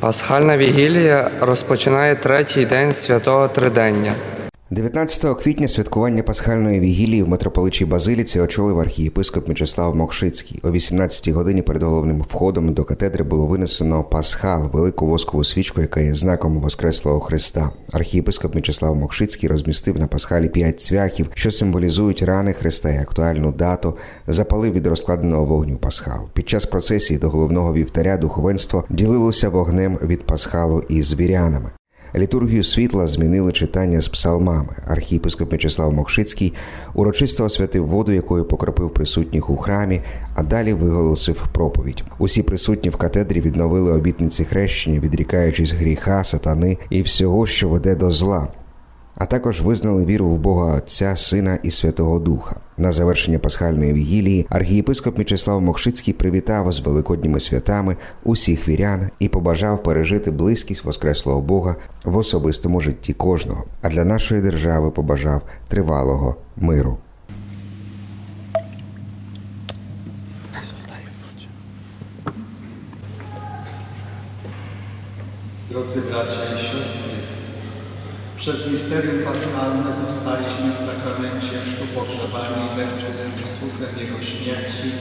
Пасхальна вігілія розпочинає третій день святого Тридення. 19 квітня святкування пасхальної вігілії в митрополичій Базиліці очолив архієпископ Мячеслав Мокшицький. О 18 годині перед головним входом до катедри було винесено пасхал, велику воскову свічку, яка є знаком Воскреслого Христа. Архієпископ Мячеслав Мокшицький розмістив на пасхалі п'ять цвяхів, що символізують рани Христа і актуальну дату, запалив від розкладеного вогню пасхал. Під час процесії до головного вівтаря духовенство ділилося вогнем від пасхалу із вірянами. Літургію світла змінили читання з псалмами. Архієпископ Мячеслав Мокшицький урочисто освятив воду, якою покропив присутніх у храмі, а далі виголосив проповідь. Усі присутні в катедрі відновили обітниці хрещення, відрікаючись гріха, сатани і всього, що веде до зла. А також визнали віру в Бога Отця, Сина і Святого Духа. На завершення пасхальної вігілії архієпископ Мячеслав Мокшицький привітав з великодніми святами усіх вірян і побажав пережити близькість Воскреслого Бога в особистому житті кожного. А для нашої держави побажав тривалого миру. Drodzy bracia i siostry, przez misterium paschalne zostaliśmy w sakramencie chrztu pogrzebani wespół z Chrystusem Jego śmierci.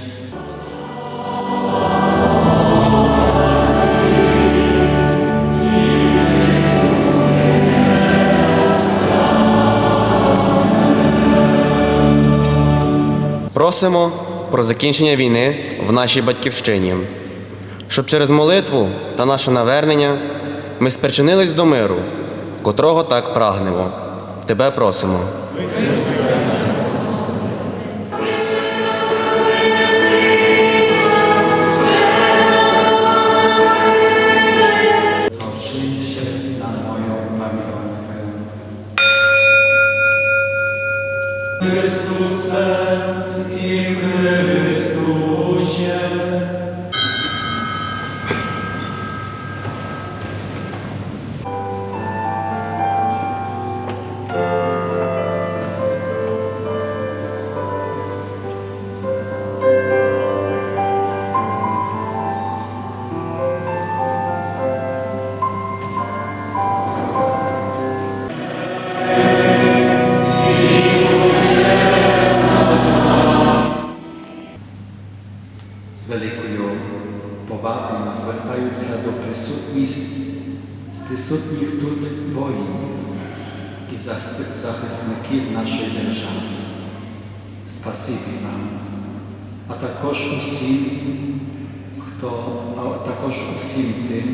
Просимо про закінчення війни в нашій батьківщині, щоб через молитву та наше навернення ми спричинились до миру, котрого так прагнемо. Тебе просимо. to czyńcie na звертаються до присутніх, тут воїнів і захисників нашої держави. Спасибі вам, а також усім, хто, а також усім тим,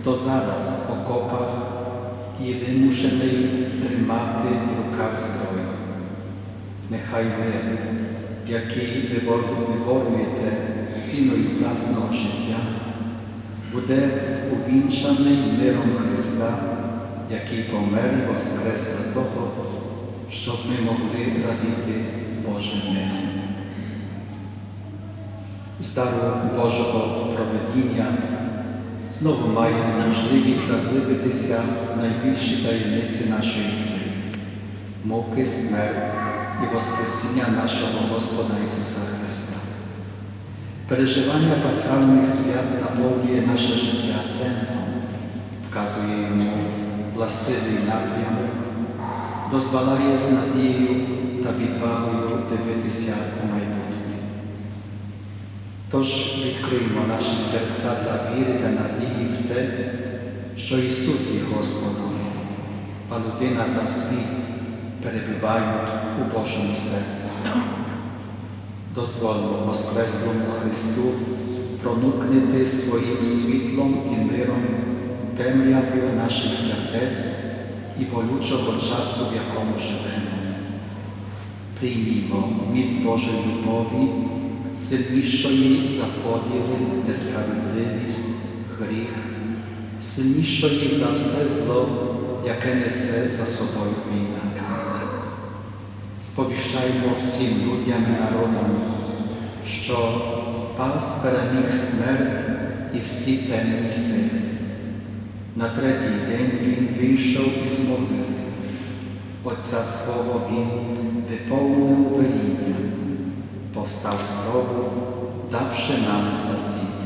хто зараз в окопах і вимушений тримати в руках зброю. Нехай мир, який вибор- виборюєте ціною власного життя, буде увінчаний миром Христа, який помер і воскрес для того, щоб ми могли радіти Божим миром. Дару Божого проведіння знову маємо можливість заглибитися в найбільші таємниці нашої віри муки, смерть і Воскресіння нашого Господа Ісуса Христа. Переживання пасхальних свят наповнює наше життя сенсом, вказує йому властивий напрямок, дозволяє з надією та відвагою дивитися у майбутнє. Тож відкриємо наші серця для віри та надії в те, що Ісус є Господом, а людина та світ перебувають у Божому серці. Дозволимо Воскреслому Христу проникнути своїм світлом і миром темрявою наших сердець і болючого часу, в якому живемо. Приймімо міць Божої любові, сильнішої за поділи, несправедливість, гріх, сильнішої за все зло, яке несе за собою війна. Сповіщаємо всім людям і народам, що спас переміг смерть і всі темні сили. На третій день він вийшов із могили. Отця свого він виповнив веління, повстав з гробу, давши нам спасіння.